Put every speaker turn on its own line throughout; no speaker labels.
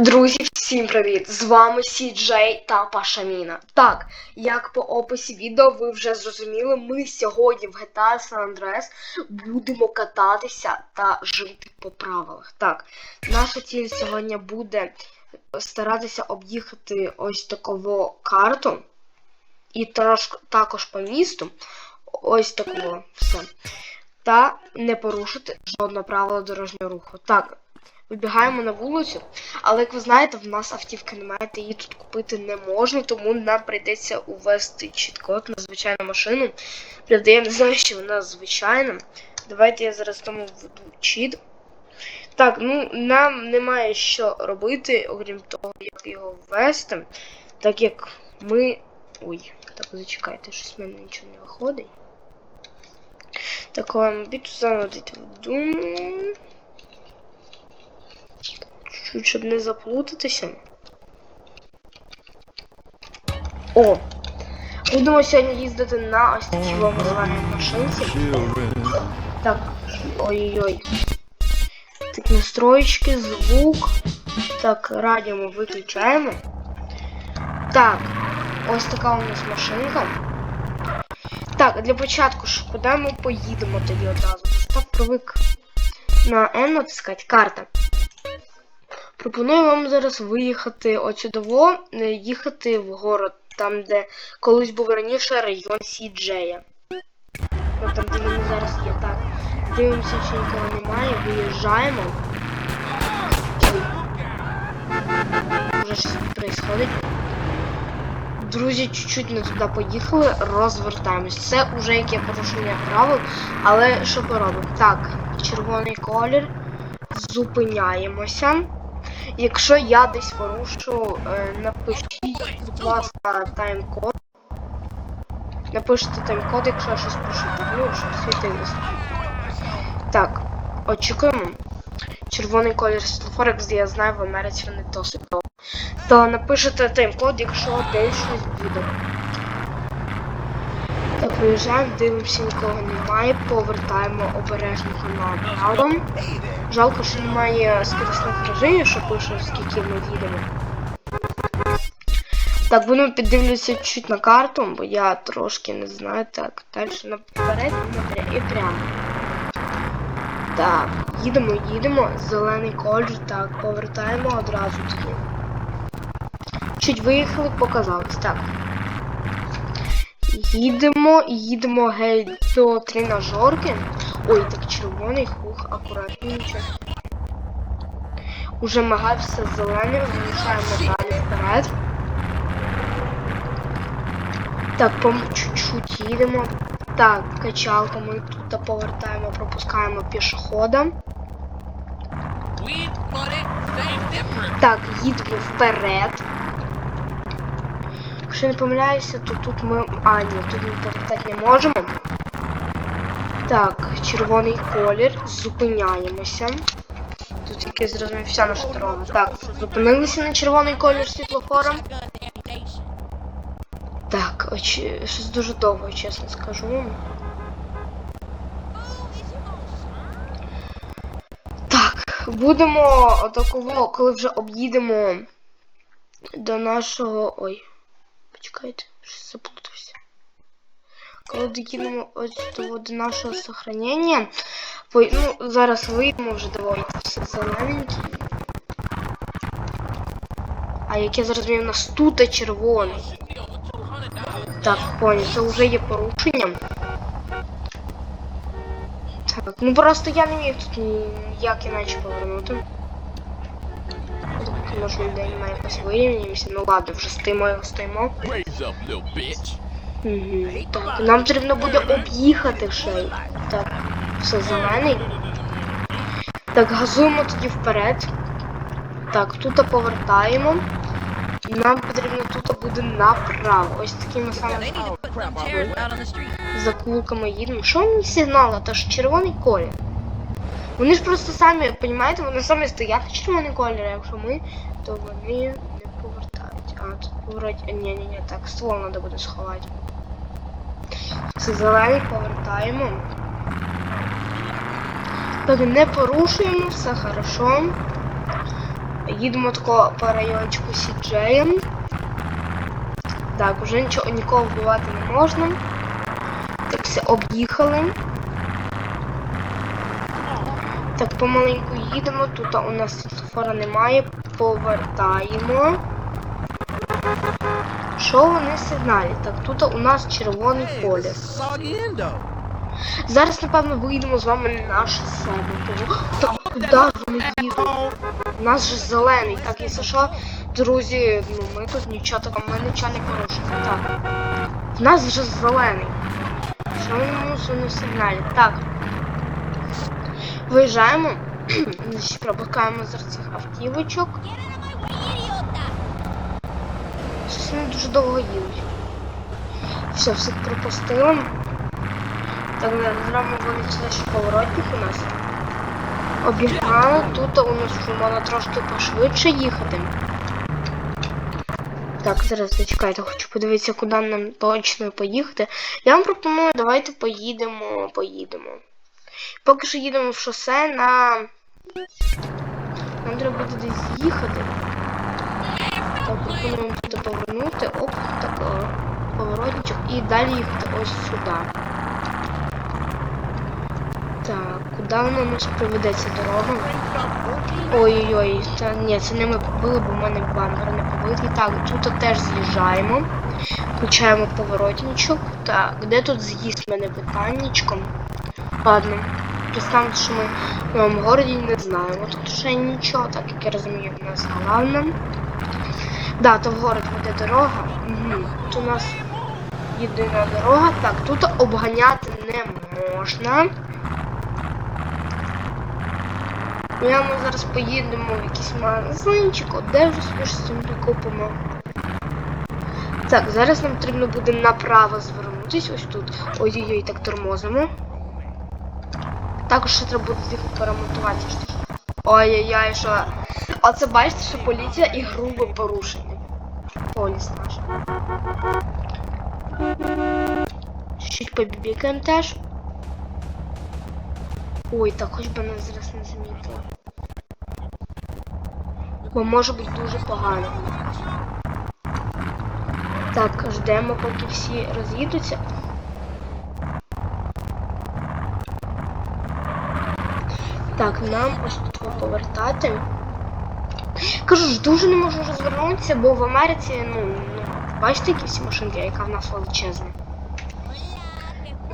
Друзі, всім привіт! З вами Сіджей та Пашаміна. Так, як по описі відео ви вже зрозуміли, ми сьогодні в GTA San Andreas будемо кататися та жити по правилах. Так, наша ціль сьогодні буде старатися об'їхати ось такову карту і трошки також по місту. Ось такого все. Та не порушити жодного правила дорожнього руху. Так, вибігаємо на вулицю, але як ви знаєте, в нас автівки немає, та її тут купити не можна, тому нам прийдеться увести чіткод на звичайну машину. Правда, я не знаю, що вона звичайна. Давайте я зараз тому введу чіт. Так, ну нам немає що робити, окрім того, як його ввести. Так як ми. Ой, так зачекайте, щось в мене нічого не виходить. Так, ладно, біту занудити введу. Чуть, щоб не заплутатися. О! Будемо сьогодні їздити на ось такій вогнезвальній машинці. Так, ой-ой-ой. Так, настроєчки, звук. Так, радіо ми виключаємо. Так, ось така у нас машинка. Так, для початку ж, куди ми поїдемо тоді одразу? Так, привик на N натискати карта. Пропоную вам зараз виїхати отсюдово, їхати в город, там, де колись був раніше район Сіджея. Ну, там, де він зараз є, так. Дивимося, чи нікого немає, виїжджаємо. Уже щось происходить. Друзі, чуть-чуть не туди поїхали, розвертаємось. Це вже яке порушення правил, але що поробимо? Так, червоний колір, зупиняємося. Якщо я десь порушу, е, напишіть, будь ласка, тайм-код. Напишіть тайм-код, якщо я щось ну, щоб світилося. Так, очікуємо. Червоний колір світлофора, я знаю, в Америці не досить довго. То напишете тайм-код, якщо десь щось буде. Так, виїжджаємо, дивимося, нікого немає, повертаємо обережно направо. Жалко, що немає скоростних режимів, що пише, скільки ми їдемо. Так, будемо піддивлюся чуть на карту, бо я трошки не знаю. Так, далі наперед і прямо. Так, їдемо, їдемо. Зелений колір, так, повертаємо одразу тоді. Чуть виїхали, показалось. Так. Їдемо, їдемо геть до тренажерки. Ой, так червоний хух, акуратненько. Уже мигався зеленим, залишаємо далі вперед. Так, по чуть-чуть їдемо. Так, качалка, ми тут повертаємо, пропускаємо пішохода. Так, їдемо вперед. Якщо не помиляюся, то тут ми... А, ні, тут ми повертати не можемо. Так, червоний колір. Зупиняємося. Тут якесь зрозумів вся наша дорога. Так, зупинилися на червоний колір світлофором. Так, оч... щось дуже довго, чесно скажу. Так, будемо отакого, коли вже об'їдемо до нашого... Ой, почекайте, щось заплутався. Коли докинемо ось того до нашого сохранення, по... ну, зараз вийдемо вже доволі все зелененький. А як я зрозумів, у нас тут червоний. Так, понял, це вже є порушенням. Так, ну просто я не міг тут ніяк іначе повернути. Може людей немає якось вирівнюємося. Ну ладно, вже стоїмо його стоїмо. Угу. Так, нам потрібно буде об'їхати ще. Так, все зелений. Так, газуємо тоді вперед. Так, тут повертаємо. Нам потрібно тут буде направо. Ось такими самими закулками їдемо. Що вони сигнали? Та ж червоний колір. Вони ж просто самі, розумієте, вони самі стоять червоний колір, а якщо ми, то вони не повертають. А, тут поворот. Ні, ні, ні, так, ствол треба буде сховати. Це зелений повертаємо. Так, не порушуємо, все хорошо. Їдемо тако по райончику Сіджеєм. Так, вже нічого нікого вбивати не можна. Так все об'їхали. Так, помаленьку їдемо. Тут у нас світлофора немає. Повертаємо. Що вони сигналять? Так, тут у нас червоний колір. Зараз, напевно, вийдемо з вами на себе. Так, куди вони їдуть? У нас же зелений, так, якщо що, друзі, ну ми тут нічого такого, ми нічого не порушимо. Так. У нас вже зелений. Що ми мусимо сигналі? Так. Виїжджаємо. Значить, пропускаємо зараз цих автівочок. Щось вони дуже довго їдуть. Все, всіх пропустили. Так, зробимо ще поворотник у нас. Обігнали, тут у нас вже можна трошки пошвидше їхати. Так, зараз зачекайте, хочу подивитися, куди нам точно поїхати. Я вам пропоную, давайте поїдемо, поїдемо. Поки що їдемо в шосе на. Нам треба буде десь їхати. Так, пропонуємо тут повернути, оп, так, о, поворотничок і далі їхати ось сюди. Так, куди вона нас приведе ця дорога? Ой-ой-ой, та ні, це не ми побили, бо в мене бампер не побитий. Так, тут теж з'їжджаємо. Включаємо поворотничок. Так, де тут з'їзд мене питаннячком? Ладно. Представимо, що ми в новому городі не знаємо. Тут ще нічого, так як я розумію, в нас головне. Да, то в город веде дорога. Угу. Тут у нас єдина дорога. Так, тут обганяти не можна. Я ми зараз поїдемо в якийсь магазинчик, де вже щось там прикупимо. Так, зараз нам потрібно буде направо звернутись, ось тут. Ой-ой-ой, так тормозимо. Також ще треба буде їх перемонтувати. Ой-ой-ой, що. Оце бачите, що поліція і грубе порушення. Поліс наш. Чуть побібікаємо теж. Ой, так хоч би нас зараз не замітили. Бо може бути дуже погано. Так, ждемо, поки всі роз'їдуться. Так, нам ось тут повертати. Кажу ж, дуже не можу розвернутися, бо в Америці, ну, ну бачите, які всі машинки, яка в нас величезна.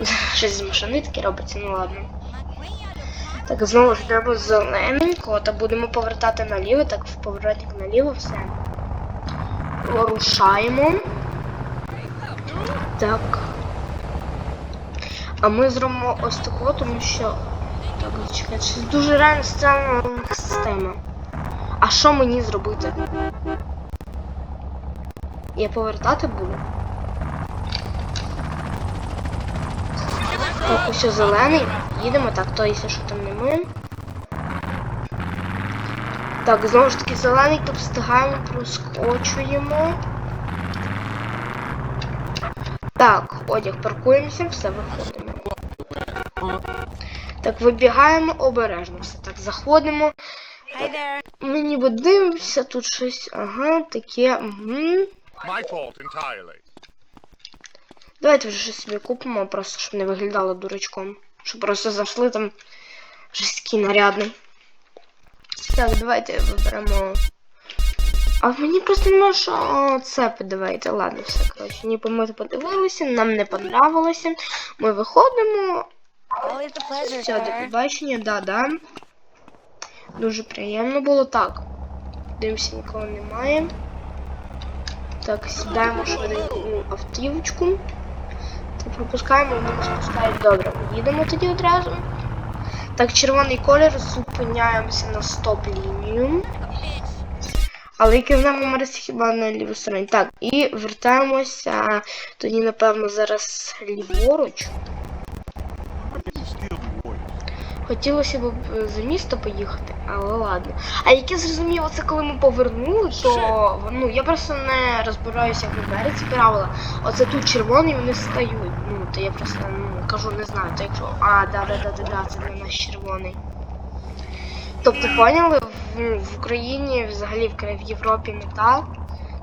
Щось з машини таке робиться, ну ладно. Так, знову ж треба зелененько, та будемо повертати наліво, так в поворотник наліво все. Рушаємо. Так. А ми зробимо ось таку, тому що. Так, зачекайте, щось дуже реально странна система. А що мені зробити? Я повертати буду. Так, ось зелений. Їдемо, так, то якщо що там не ми. Так, знову ж таки зелений, то встигаємо, проскочуємо. Так, одяг паркуємося, все виходимо. Так, вибігаємо обережно. Все так, заходимо. Ми ніби дивимося, тут щось, ага, таке. Угу.
My fault entirely.
Давайте вже щось собі купимо, просто щоб не виглядало дурачком. Щоб просто зайшли там щось нарядний. Так, давайте виберемо. А мені просто нема що це подивити. Ладно, все, коротше, ніби ми подивилися, нам не понравилося. Ми виходимо.
Always a pleasure,
Все, до побачення, да-да. Дуже приємно було так. Дивимося, нікого немає. Так, сідаємо швиденько у автівочку. Та пропускаємо, вони нас пускають добре. Їдемо тоді одразу. Так, червоний колір, зупиняємося на стоп-лінію. Але нам Марисі хіба на лівій стороні. Так, і вертаємося. Тоді, напевно, зараз ліворуч. Хотілося б е, за місто поїхати, але ладно. А як я зрозумів, це коли ми повернули, то ну я просто не розбираюся як в Америці правила. Оце тут червоний, вони стають. Ну, то я просто ну, кажу, не знаю, то якщо. А, да, да, да, да, да, це не наш червоний. Тобто, поняли, в, в Україні, взагалі в, в Європі не так.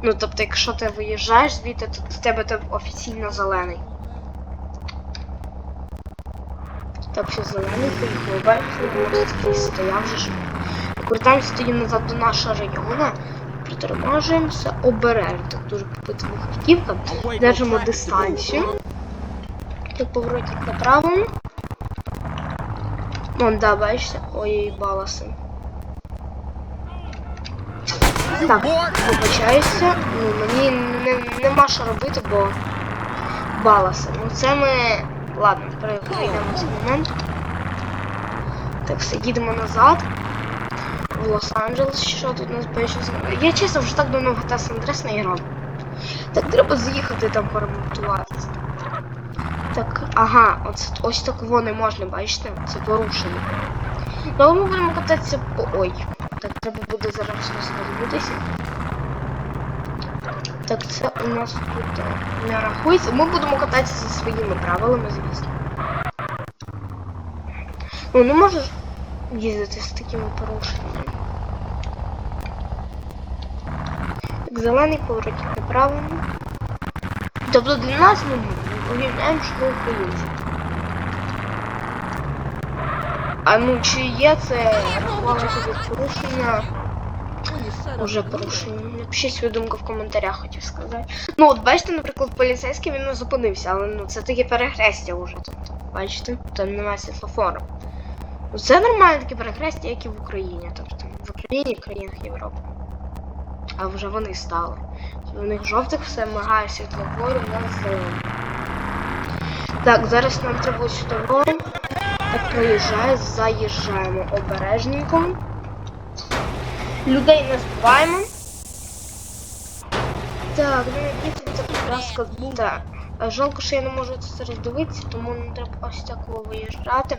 Ну, тобто, якщо ти виїжджаєш звідти, то з тебе ти офіційно зелений. Так, все зелений. Бачите, ось такий стояв вже ж. Повертаємося тоді назад до нашого району. Притормажуємося обережно. Так дуже попитана автівка. Держимо дистанцію. Так поворотик направо. Вон, да, бачите? Ой, баласи. Так, вибачаюся. Ну, мені не, нема що робити, бо баласи. Ну це ми. Ладно, пере- перейдемо цей момент. Так, все, їдемо назад. В Лос-Анджелес, що тут у нас більше. Я чесно вже так давно в GTA San Andreas не грав. Так треба заїхати там поремонтуватися. Так, ага, оце, ось такого не можна, бачите? Це порушення. Ну, ми будемо кататися по. Ой. Так, треба буде зараз розвернутися. Так, це у нас тут е, не рахується. Ми будемо кататися за своїми правилами, звісно. Ну, не можеш їздити з такими порушеннями. Так, зелений поворотник направо. Тобто для нас ми уявляємо, що ми українці. А ну чи є це рахувалося порушення? Уже порушення. Напишіть свою думку в коментарях, хотів сказати. Ну, от бачите, наприклад, поліцейський він не зупинився, але ну це таке перехрестя вже. Тобто, бачите, там немає світлофору. Ну, це нормальне таке перехрестя, як і в Україні. Тобто в Україні, в країнах Європи. А вже вони стали. У них жовтих все мигає світлофору, у нас зелений. Так, зараз нам треба сюди. Так проїжджає, заїжджаємо обережненько. Людей не збиваємо. Так, ну дійсно це прекрасно. Так. А Жалко, що я не можу це зараз дивитися, тому не треба ось такого виїжджати.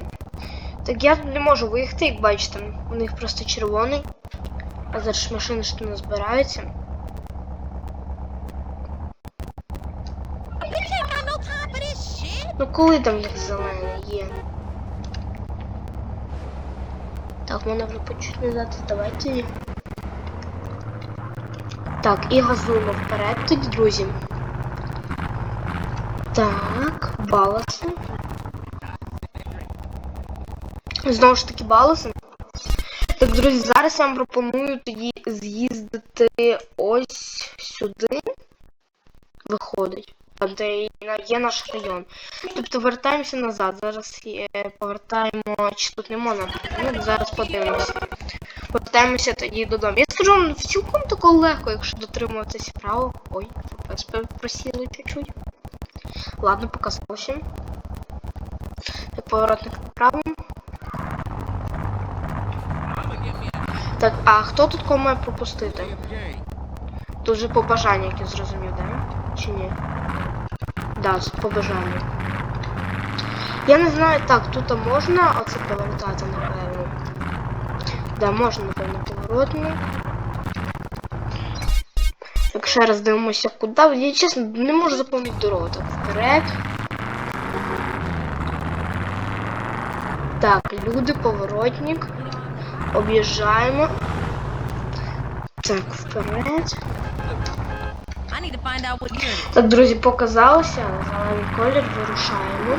Так я не можу виїхати, як бачите, у них просто червоний. А зараз машини ж не збираються. Ну коли там них зелене є? Так, мене вже почуть не назад здавайте. Так, і газуємо вперед тоді, друзі. Так, баласи. Знову ж таки баласи. Так, друзі, зараз я вам пропоную тоді з'їздити ось сюди. Виходить. Де є наш район. Тобто вертаємося назад. Зараз е, повертаємо. Чи тут не можна? Ну, зараз подивимося. Повертаємося тоді додому. Я скажу вам цілком тако легко, якщо дотримуватися правил. Ой, просіли чуть-чуть. Ладно, показалося. Так, поворотник направо. Так, а хто тут кого має пропустити? Тут же побажання, як я зрозумів, да? Чи ні? Да, побажання. Я не знаю, так, тут можна оце повертати, напевно. Да, можна, напевно, поворотник. Так, ще раз дивимося, куди. Я чесно не можу запам'ятати дорогу. Так, вперед. Так, люди, поворотник. Об'їжджаємо. Так, вперед. Так, друзі, показалося. Зелений колір вирушаємо.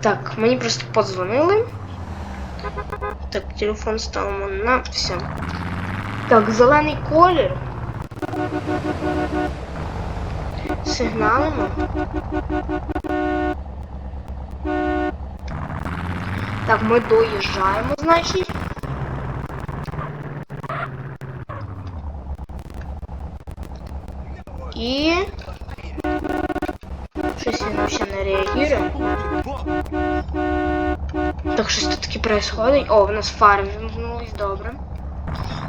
Так, мені просто подзвонили. Так, телефон ставимо на все. Так, зелений колір. Сигналимо. Так, ми доїжджаємо, значить. І... Щось він ще не реагує. Так, щось тут таке происходить. О, в нас фари вимкнулись, добре.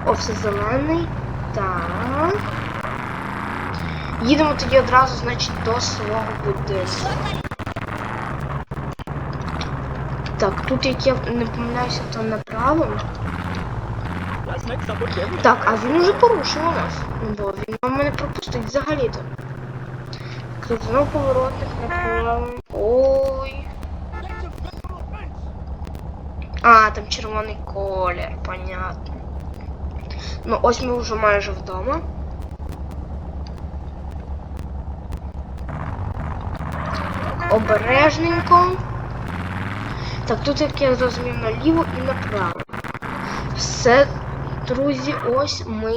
О, все зелений. Так. Їдемо тоді одразу, значить, до свого будинку. Так, тут як я не помиляюся, то направо. Так, а він уже порушив у нас. Ну бо він вам мене пропустить взагалі-то. Знову поворотник направо. Ой. А, там червоний колір, понятно. Ну, ось ми вже майже вдома. Обережненько. Так, тут, як я зрозумів, наліво і направо. Все, друзі, ось ми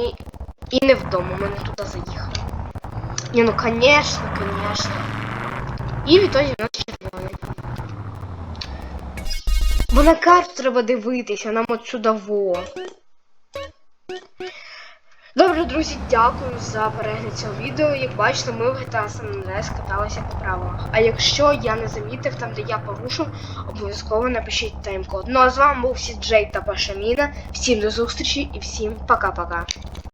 і не вдома, ми не туди заїхали. Ні, ну конечно, конечно. І відтоді нас червоний. Бо на карту треба дивитися, нам отсюда во. Добре, друзі, дякую за перегляд цього відео. Як бачите, ми в GTA San Andreas каталися по правилах. А якщо я не замітив там, де я порушив, обов'язково напишіть тайм-код. Ну а з вами був Сіджей та Пашаміна. Всім до зустрічі і всім пока-пока.